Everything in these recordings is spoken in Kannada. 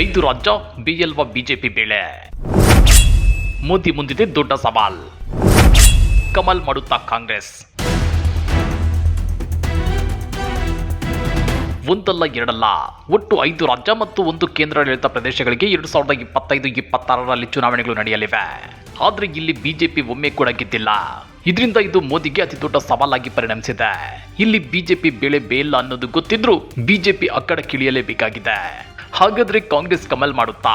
ಐದು ರಾಜ್ಯ ಬಿಎಲ್ವ ಬಿಜೆಪಿ ಬೇಳೆ. ಮೋದಿ ಮುಂದಿದೆ ದೊಡ್ಡ ಸವಾಲ್. ಕಮಲ್ ಮಾಡುತ್ತಾ ಕಾಂಗ್ರೆಸ್. ಒಂದಲ್ಲ ಎರಡಲ್ಲ, ಒಟ್ಟು ಐದು ರಾಜ್ಯ ಮತ್ತು ಒಂದು ಕೇಂದ್ರಾಡಳಿತ ಪ್ರದೇಶಗಳಿಗೆ ಎರಡು ಸಾವಿರದ ಇಪ್ಪತ್ತೈದು, ಇಪ್ಪತ್ತಾರರಲ್ಲಿ ಚುನಾವಣೆಗಳು ನಡೆಯಲಿವೆ. ಆದರೆ ಇಲ್ಲಿ ಬಿಜೆಪಿ ಒಮ್ಮೆ ಕೂಡ ಗೆದ್ದಿಲ್ಲ. ಇದರಿಂದ ಇದು ಮೋದಿಗೆ ಅತಿ ದೊಡ್ಡ ಸವಾಲಾಗಿ ಪರಿಣಮಿಸಿದೆ. ಇಲ್ಲಿ ಬಿಜೆಪಿ ಬೆಳೆ ಬೇಲ್ಲ ಅನ್ನೋದು ಗೊತ್ತಿದ್ರೂ ಬಿಜೆಪಿ ಅಕ್ಕಡಕ್ಕಿಳಿಯಲೇಬೇಕಾಗಿದೆ ಹಾಗಾದ್ರೆ ಕಾಂಗ್ರೆಸ್ ಕಮಲ್ ಮಾಡುತ್ತಾ?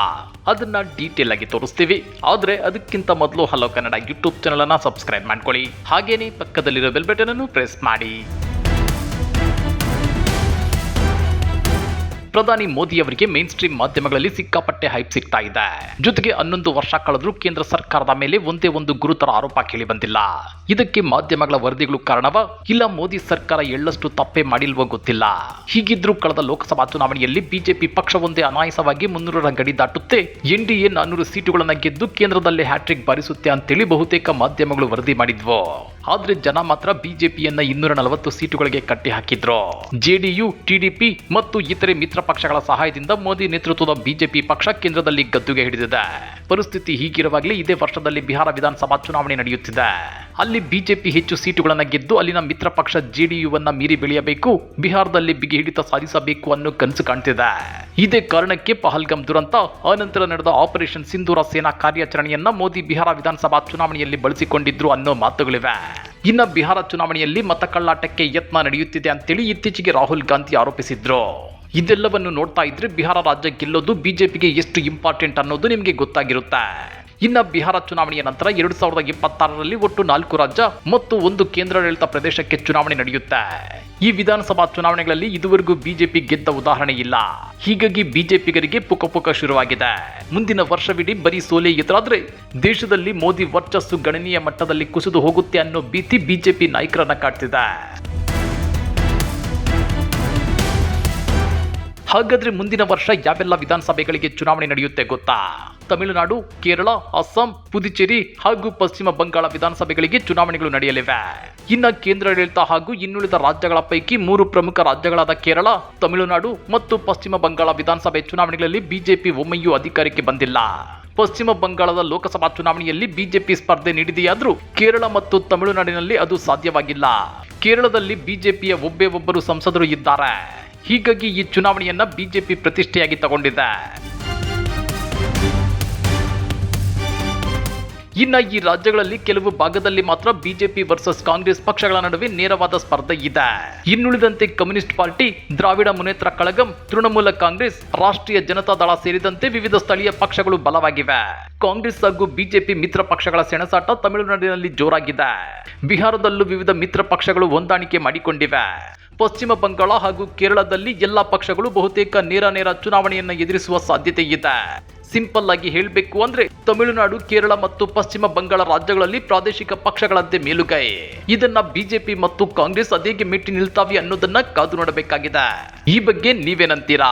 ಅದನ್ನ ಡೀಟೇಲ್ ಆಗಿ ತೋರಿಸ್ತೀವಿ. ಆದ್ರೆ ಅದಕ್ಕಿಂತ ಮೊದಲು ಹಲೋ ಕನ್ನಡ ಯೂಟ್ಯೂಬ್ ಚಾನಲ್ ಅನ್ನ ಸಬ್ಸ್ಕ್ರೈಬ್ ಮಾಡ್ಕೊಳ್ಳಿ. ಹಾಗೇನೆ ಪಕ್ಕದಲ್ಲಿರೋ ಬೆಲ್ ಬಟನ್ ಅನ್ನು ಪ್ರೆಸ್ ಮಾಡಿ. ಪ್ರಧಾನಿ ಮೋದಿ ಅವರಿಗೆ ಮೇನ್ ಸ್ಟ್ರೀಮ್ ಮಾಧ್ಯಮಗಳಲ್ಲಿ ಸಿಕ್ಕಾಪಟ್ಟೆ ಹೈಪ್ ಸಿಗ್ತಾ ಇದೆ. ಜೊತೆಗೆ ಹನ್ನೊಂದು ವರ್ಷ ಕಳೆದ್ರೂ ಕೇಂದ್ರ ಸರ್ಕಾರದ ಮೇಲೆ ಒಂದೇ ಒಂದು ಗುರುತರ ಆರೋಪ ಕೇಳಿ ಬಂದಿಲ್ಲ. ಇದಕ್ಕೆ ಮಾಧ್ಯಮಗಳ ವರದಿಗಳು ಕಾರಣವ, ಇಲ್ಲ ಮೋದಿ ಸರ್ಕಾರ ಎಳ್ಳಷ್ಟು ತಪ್ಪೇ ಮಾಡಿಲ್ವೋ ಗೊತ್ತಿಲ್ಲ. ಹೀಗಿದ್ರೂ ಕಳೆದ ಲೋಕಸಭಾ ಚುನಾವಣೆಯಲ್ಲಿ ಬಿಜೆಪಿ ಪಕ್ಷವೊಂದೇ ಅನಾಯಾಸವಾಗಿ ಮುನ್ನೂರರ ಗಡಿ ದಾಟುತ್ತೆ. ಎನ್ಡಿಎ ನಾನ್ನೂರು ಸೀಟುಗಳನ್ನ ಗೆದ್ದು ಕೇಂದ್ರದಲ್ಲಿ ಹ್ಯಾಟ್ರಿಕ್ ಬಾರಿಸುತ್ತೆ ಅಂತೇಳಿ ಬಹುತೇಕ ಮಾಧ್ಯಮಗಳು ವರದಿ ಮಾಡಿದ್ವು. ಆದ್ರೆ ಜನ ಮಾತ್ರ ಬಿಜೆಪಿಯನ್ನ ಇನ್ನೂರ ನಲವತ್ತು ಸೀಟುಗಳಿಗೆ ಕಟ್ಟಿ ಹಾಕಿದ್ರು ಜೆಡಿಯು ಟಿಡಿಪಿ ಮತ್ತು ಇತರೆ ಮಿತ್ರ ಪಕ್ಷಗಳ ಸಹಾಯದಿಂದ ಮೋದಿ ನೇತೃತ್ವದ ಬಿಜೆಪಿ ಪಕ್ಷ ಕೇಂದ್ರದಲ್ಲಿ ಗದ್ದುಗೆ ಹಿಡಿದಿದೆ. ಪರಿಸ್ಥಿತಿ ಹೀಗಿರುವಾಗಲೇ ಇದೇ ವರ್ಷದಲ್ಲಿ ಬಿಹಾರ ವಿಧಾನಸಭಾ ಚುನಾವಣೆ ನಡೆಯುತ್ತಿದೆ. ಅಲ್ಲಿ ಬಿಜೆಪಿ ಹೆಚ್ಚು ಸೀಟುಗಳನ್ನು ಗೆದ್ದು ಅಲ್ಲಿನ ಮಿತ್ರ ಪಕ್ಷ ಜೆಡಿಯುವನ್ನ ಮೀರಿ ಬೆಳೆಯಬೇಕು, ಬಿಹಾರದಲ್ಲಿ ಬಿಗಿ ಹಿಡಿತ ಸಾಧಿಸಬೇಕು ಅನ್ನೋ ಕನಸು ಕಾಣ್ತಿದೆ. ಇದೇ ಕಾರಣಕ್ಕೆ ಪಹಲ್ಗಂ ದುರಂತ, ಅನಂತರ ನಡೆದ ಆಪರೇಷನ್ ಸಿಂಧೂರ ಸೇನಾ ಕಾರ್ಯಾಚರಣೆಯನ್ನ ಮೋದಿ ಬಿಹಾರ ವಿಧಾನಸಭಾ ಚುನಾವಣೆಯಲ್ಲಿ ಬಳಸಿಕೊಂಡಿದ್ರು ಅನ್ನೋ ಮಾತುಗಳಿವೆ. ಇನ್ನ ಬಿಹಾರ ಚುನಾವಣೆಯಲ್ಲಿ ಮತಕಳ್ಳಾಟಕ್ಕೆ ಯತ್ನ ನಡೆಯುತ್ತಿದೆ ಅಂತೇಳಿ ಇತ್ತೀಚೆಗೆ ರಾಹುಲ್ ಗಾಂಧಿ ಆರೋಪಿಸಿದ್ರು. ಇದೆಲ್ಲವನ್ನು ನೋಡ್ತಾ ಇದ್ರೆ ಬಿಹಾರ ರಾಜ್ಯ ಗೆಲ್ಲೋದು ಬಿಜೆಪಿಗೆ ಎಷ್ಟು ಇಂಪಾರ್ಟೆಂಟ್ ಅನ್ನೋದು ನಿಮಗೆ ಗೊತ್ತಾಗಿರುತ್ತೆ. ಇನ್ನ ಬಿಹಾರ ಚುನಾವಣೆಯ ನಂತರ ಎರಡು ಸಾವಿರದ ಇಪ್ಪತ್ತಾರರಲ್ಲಿ ಒಟ್ಟು ನಾಲ್ಕು ರಾಜ್ಯ ಮತ್ತು ಒಂದು ಕೇಂದ್ರಾಡಳಿತ ಪ್ರದೇಶಕ್ಕೆ ಚುನಾವಣೆ ನಡೆಯುತ್ತೆ. ಈ ವಿಧಾನಸಭಾ ಚುನಾವಣೆಗಳಲ್ಲಿ ಇದುವರೆಗೂ ಬಿಜೆಪಿ ಗೆದ್ದ ಉದಾಹರಣೆ ಇಲ್ಲ. ಹೀಗಾಗಿ ಬಿಜೆಪಿಗರಿಗೆ ಪುಕ ಪುಕ ಶುರುವಾಗಿದೆ. ಮುಂದಿನ ವರ್ಷವಿಡೀ ಬರೀ ಸೋಲೆ ಎದುರಾದ್ರೆ ದೇಶದಲ್ಲಿ ಮೋದಿ ವರ್ಚಸ್ಸು ಗಣನೀಯ ಮಟ್ಟದಲ್ಲಿ ಕುಸಿದು ಹೋಗುತ್ತೆ ಅನ್ನೋ ಭೀತಿ ಬಿಜೆಪಿ ನಾಯಕರನ್ನ ಕಾಡ್ತಿದೆ. ಹಾಗಾದ್ರೆ ಮುಂದಿನ ವರ್ಷ ಯಾವೆಲ್ಲ ವಿಧಾನಸಭೆಗಳಿಗೆ ಚುನಾವಣೆ ನಡೆಯುತ್ತೆ ಗೊತ್ತಾ? ತಮಿಳುನಾಡು, ಕೇರಳ, ಅಸ್ಸಾಂ, ಪುದುಚೇರಿ ಹಾಗೂ ಪಶ್ಚಿಮ ಬಂಗಾಳ ವಿಧಾನಸಭೆಗಳಿಗೆ ಚುನಾವಣೆಗಳು ನಡೆಯಲಿವೆ. ಇನ್ನ ಕೇಂದ್ರಾಡಳಿತ ಹಾಗೂ ಇನ್ನುಳಿದ ರಾಜ್ಯಗಳ ಪೈಕಿ ಮೂರು ಪ್ರಮುಖ ರಾಜ್ಯಗಳಾದ ಕೇರಳ, ತಮಿಳುನಾಡು ಮತ್ತು ಪಶ್ಚಿಮ ಬಂಗಾಳ ವಿಧಾನಸಭೆ ಚುನಾವಣೆಗಳಲ್ಲಿ ಬಿಜೆಪಿ ಒಮ್ಮೆಯೂ ಅಧಿಕಾರಕ್ಕೆ ಬಂದಿಲ್ಲ. ಪಶ್ಚಿಮ ಬಂಗಾಳದ ಲೋಕಸಭಾ ಚುನಾವಣೆಯಲ್ಲಿ ಬಿಜೆಪಿ ಸ್ಪರ್ಧೆ ನೀಡಿದೆಯಾದರೂ ಕೇರಳ ಮತ್ತು ತಮಿಳುನಾಡಿನಲ್ಲಿ ಅದು ಸಾಧ್ಯವಾಗಿಲ್ಲ. ಕೇರಳದಲ್ಲಿ ಬಿಜೆಪಿಯ ಒಬ್ಬೇ ಒಬ್ಬರು ಸಂಸದರು ಇದ್ದಾರೆ. ಹೀಗಾಗಿ ಈ ಚುನಾವಣೆಯನ್ನ ಬಿಜೆಪಿ ಪ್ರತಿಷ್ಠೆಯಾಗಿ ತಗೊಂಡಿದೆ. ಇನ್ನ ಈ ರಾಜ್ಯಗಳಲ್ಲಿ ಕೆಲವು ಭಾಗದಲ್ಲಿ ಮಾತ್ರ ಬಿಜೆಪಿ ವರ್ಸಸ್ ಕಾಂಗ್ರೆಸ್ ಪಕ್ಷಗಳ ನಡುವೆ ನೇರವಾದ ಸ್ಪರ್ಧೆ ಇದೆ. ಇನ್ನುಳಿದಂತೆ ಕಮ್ಯುನಿಸ್ಟ್ ಪಾರ್ಟಿ, ದ್ರಾವಿಡ ಮುನೇತ್ರ ಕಳಗಂ, ತೃಣಮೂಲ ಕಾಂಗ್ರೆಸ್, ರಾಷ್ಟ್ರೀಯ ಜನತಾ ದಳ ಸೇರಿದಂತೆ ವಿವಿಧ ಸ್ಥಳೀಯ ಪಕ್ಷಗಳು ಬಲವಾಗಿವೆ. ಕಾಂಗ್ರೆಸ್ ಹಾಗೂ ಬಿಜೆಪಿ ಮಿತ್ರ ಪಕ್ಷಗಳ ಸೆಣಸಾಟ ತಮಿಳುನಾಡಿನಲ್ಲಿ ಜೋರಾಗಿದೆ. ಬಿಹಾರದಲ್ಲೂ ವಿವಿಧ ಮಿತ್ರ ಪಕ್ಷಗಳು ಹೊಂದಾಣಿಕೆ ಮಾಡಿಕೊಂಡಿವೆ. ಪಶ್ಚಿಮ ಬಂಗಾಳ ಹಾಗೂ ಕೇರಳದಲ್ಲಿ ಎಲ್ಲ ಪಕ್ಷಗಳು ಬಹುತೇಕ ನೇರ ನೇರ ಚುನಾವಣೆಯನ್ನು ಎದುರಿಸುವ ಸಾಧ್ಯತೆ ಇದೆ. ಸಿಂಪಲ್ ಆಗಿ ಹೇಳಬೇಕು ಅಂದ್ರೆ ತಮಿಳುನಾಡು, ಕೇರಳ ಮತ್ತು ಪಶ್ಚಿಮ ಬಂಗಾಳ ರಾಜ್ಯಗಳಲ್ಲಿ ಪ್ರಾದೇಶಿಕ ಪಕ್ಷಗಳಂತೆ ಮೇಲುಗೈ. ಇದನ್ನ ಬಿಜೆಪಿ ಮತ್ತು ಕಾಂಗ್ರೆಸ್ ಅದೇಗೆ ಮೆಟ್ಟಿ ನಿಲ್ತಾವೆ ಅನ್ನೋದನ್ನ ಕಾದು ನೋಡಬೇಕಾಗಿದೆ. ಈ ಬಗ್ಗೆ ನೀವೇನಂತೀರಾ?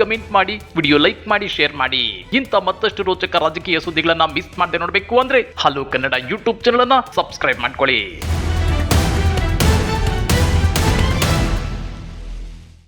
ಕಮೆಂಟ್ ಮಾಡಿ, ವಿಡಿಯೋ ಲೈಕ್ ಮಾಡಿ, ಶೇರ್ ಮಾಡಿ. ಇಂಥ ಮತ್ತಷ್ಟು ರೋಚಕ ರಾಜಕೀಯ ಸುದ್ದಿಗಳನ್ನ ಮಿಸ್ ಮಾಡದೆ ನೋಡಬೇಕು ಅಂದ್ರೆ ಹಲೋ ಕನ್ನಡ ಯೂಟ್ಯೂಬ್ ಚಾನಲ್ ಅನ್ನ ಸಬ್ಸ್ಕ್ರೈಬ್ ಮಾಡ್ಕೊಳ್ಳಿ.